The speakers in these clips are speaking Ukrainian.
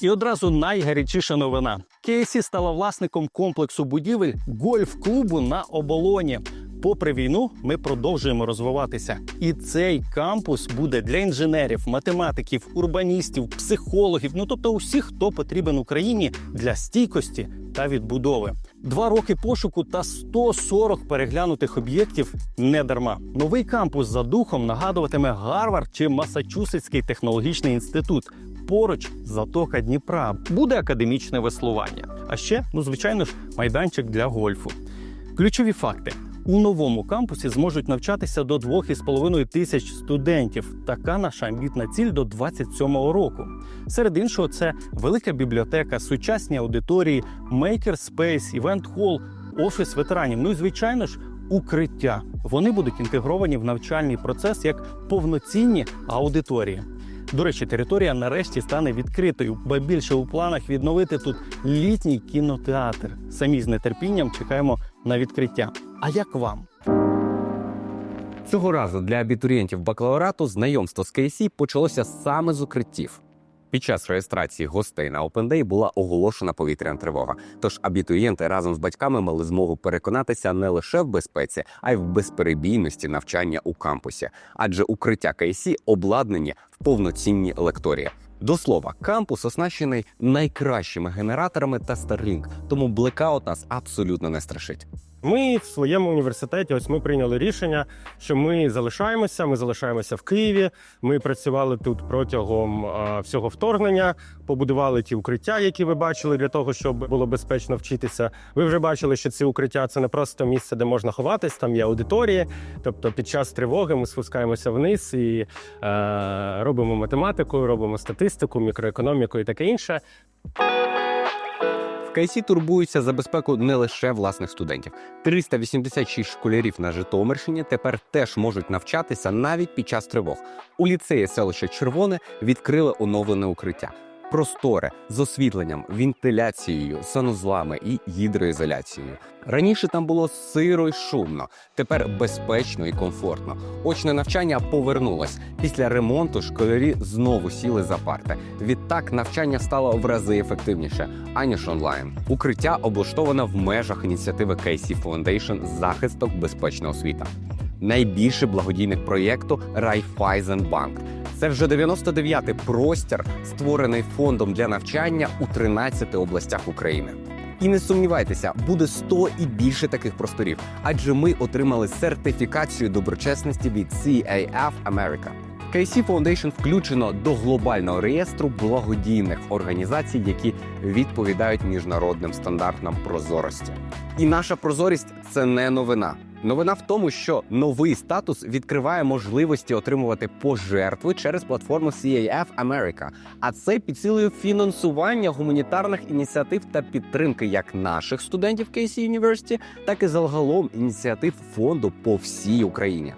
І одразу найгарячіша новина: KSC стала власником комплексу будівель гольф-клубу на оболоні. Попри війну, ми продовжуємо розвиватися. І цей кампус буде для інженерів, математиків, урбаністів, психологів, ну тобто усіх, хто потрібен Україні для стійкості та відбудови. Два роки пошуку та 140 переглянутих об'єктів не дарма. Новий кампус за духом нагадуватиме Гарвард чи Масачусетський технологічний інститут. Поруч затока Дніпра буде академічне веслування. А ще, ну звичайно ж, майданчик для гольфу. Ключові факти. У новому кампусі зможуть навчатися до 2,5 тисяч студентів. Така наша амбітна ціль до 27-го року. Серед іншого, це велика бібліотека, сучасні аудиторії, мейкерспейс, івент-хол, офіс ветеранів. Ну і звичайно ж, укриття. Вони будуть інтегровані в навчальний процес як повноцінні аудиторії. До речі, територія нарешті стане відкритою, бо більше у планах відновити тут літній кінотеатр. Самі з нетерпінням чекаємо на відкриття. А як вам? Цього разу для абітурієнтів бакалаврату знайомство з КСІ почалося саме з укриттів. Під час реєстрації гостей на Open Day була оголошена повітряна тривога. Тож абітурієнти разом з батьками мали змогу переконатися не лише в безпеці, а й в безперебійності навчання у кампусі, адже укриття КСІ обладнані в повноцінні лекторії. До слова, кампус оснащений найкращими генераторами та Starlink, тому блекаут нас абсолютно не страшить. Ми в своєму університеті, ось ми прийняли рішення, що ми залишаємося. Ми залишаємося в Києві. Ми працювали тут протягом а, всього вторгнення, побудували ті укриття, які ви бачили, для того, щоб було безпечно вчитися. Ви вже бачили, що ці укриття це не просто місце, де можна ховатись. Там є аудиторії. Тобто, під час тривоги ми спускаємося вниз і е, робимо математику, робимо статистику, мікроекономіку і таке інше. КСІ турбуються за безпеку не лише власних студентів. 386 школярів на Житомирщині тепер теж можуть навчатися навіть під час тривог. У ліцеї селища Червоне відкрили оновлене укриття. Просторе з освітленням, вентиляцією, санузлами і гідроізоляцією. Раніше там було сиро й шумно, тепер безпечно і комфортно. Очне навчання повернулось. Після ремонту школярі знову сіли за парти. Відтак навчання стало в рази ефективніше, аніж онлайн. Укриття облаштоване в межах ініціативи KC Foundation захисток безпечна освіта. Найбільший благодійник проєкту Райфайзенбанк. Це вже 99-й простір, створений фондом для навчання у 13 областях України. І не сумнівайтеся, буде 100 і більше таких просторів, адже ми отримали сертифікацію доброчесності від CAF America. KC Foundation включено до глобального реєстру благодійних організацій, які відповідають міжнародним стандартам прозорості. І наша прозорість це не новина. Новина в тому, що новий статус відкриває можливості отримувати пожертви через платформу CAF America, а це під цілею фінансування гуманітарних ініціатив та підтримки як наших студентів KC University, так і загалом ініціатив фонду по всій Україні.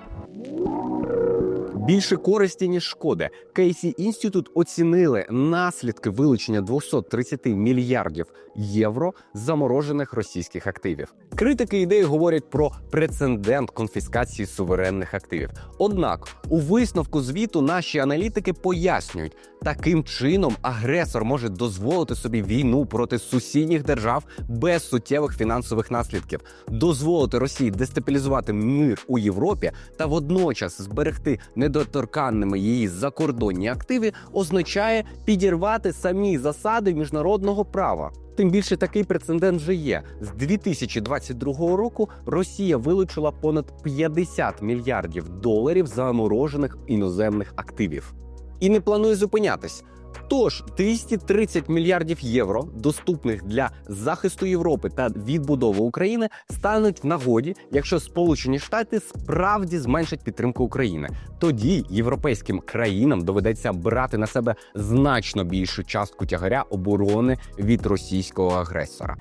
Більше користі ніж шкоди. Кейсі інститут оцінили наслідки вилучення 230 мільярдів євро заморожених російських активів. Критики ідеї говорять про прецедент конфіскації суверенних активів. Однак у висновку звіту наші аналітики пояснюють, таким чином агресор може дозволити собі війну проти сусідніх держав без суттєвих фінансових наслідків, дозволити Росії дестабілізувати мир у Європі та водночас зберегти недоторканними її закордонні активи, означає підірвати самі засади міжнародного права. Тим більше такий прецедент вже є. З 2022 року Росія вилучила понад 50 мільярдів доларів заморожених іноземних активів і не планує зупинятись. Тож 230 мільярдів євро, доступних для захисту Європи та відбудови України, стануть в нагоді, якщо Сполучені Штати справді зменшать підтримку України. Тоді європейським країнам доведеться брати на себе значно більшу частку тягаря оборони від російського агресора.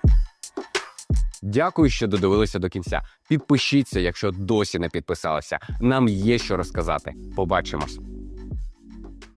Дякую, що додивилися до кінця. Підпишіться, якщо досі не підписалися. Нам є що розказати. Побачимось.